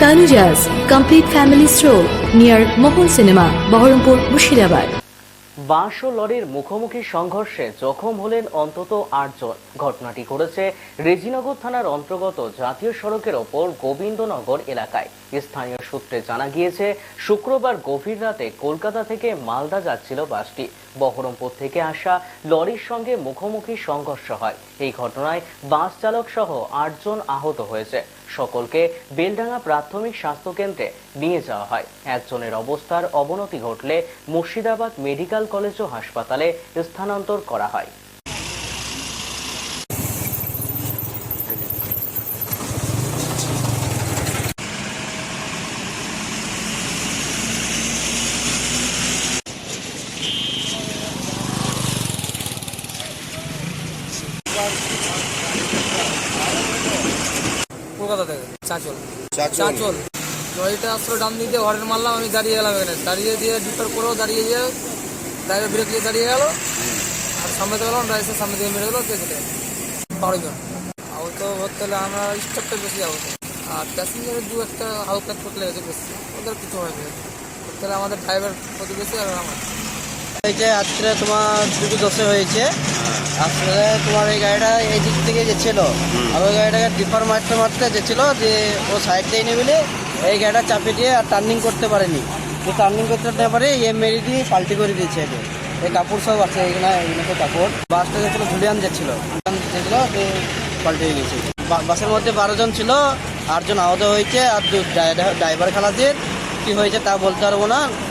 Tanuja's complete family stroll near Mohon Cinema, Baharampur, Mushirabad. বাস ও লরির মুখোমুখি সংঘর্ষে জখম হলেন অন্তত আটজন। ঘটনাটি ঘটেছে রেজিনগর থানার অন্তর্গত জাতীয় সড়কের ওপর গোবিন্দনগর এলাকায়। স্থানীয় সূত্রে জানা গিয়েছে শুক্রবার গভীর রাতে কলকাতা থেকে মালদা যাচ্ছিল বাসটি বহরমপুর থেকে আসা লরির সঙ্গে মুখোমুখি সংঘর্ষ হয়। এই ঘটনায় বাস চালক সহ আটজন আহত হয়েছে। সকলকে বেলডাঙ্গা প্রাথমিক স্বাস্থ্য কেন্দ্রে নিয়ে যাওয়া হয়। একজনের অবস্থার অবনতি ঘটলে মুর্শিদাবাদ মেডিকেল কলেজ ও হাসপাতালে স্থানান্তর করা হয়। কলকাতা থেকে চাচল। চাচল। লরিটা আসলো ডান দিয়ে হরেন মারলাম আমি দাঁড়িয়ে গেলাম এখানে। দাঁড়িয়ে দিয়ে ডিপার করেও দাঁড়িয়ে দিয়ে ড্রাইভার ব্রেক দিয়ে দাঁড়িয়ে গেল। আর সামনে থেকে গেলাম ড্রাইভার সামনে দিয়ে মেরে গেলো কে চলে বারো জন আহত হতে হলে আমরা স্টপটা বেশি আহত। আর প্যাসেঞ্জারের দু একটা হালকা চোট লেগেছে বেশি। ওদের কিছু হয়নি। তাহলে আমাদের ড্রাইভার প্রতি বেশি আর আমার। হয়েছে আজকে তোমার দুটো দশে হয়েছে। আসলে তোমার এই গাড়িটা এই দিক থেকে যেছিল। আর ওই গাড়িটাকে ডিপার মারতে মারতে যেছিল যে ও সাইড দিয়ে নেবে এই গাড়িটা চাপে দিয়ে আর টার্নিং করতে পারেনি। তো টার্নিং করতে না পারে ইয়ে মেরে দিয়ে পাল্টি করে দিয়েছে একে। এই কাপড় সব আছে এখানে এগুলো তো কাপড়। বাসটা যেছিল ধুলিয়ান যাচ্ছিল যেছিল যে পাল্টে হয়ে গেছে। বাসের মধ্যে বারো জন ছিল আটজন আহত হয়েছে আর দু ড্রাইভার খালাসির। কি হয়েছে তা বলতে পারব না।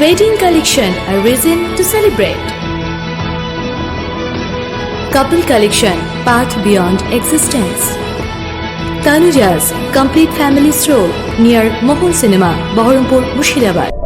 Wedding collection, a reason to celebrate. Couple collection, path beyond existence. Tanuja's complete family stroll near Mohon Cinema, Baharampur, Mushirabad.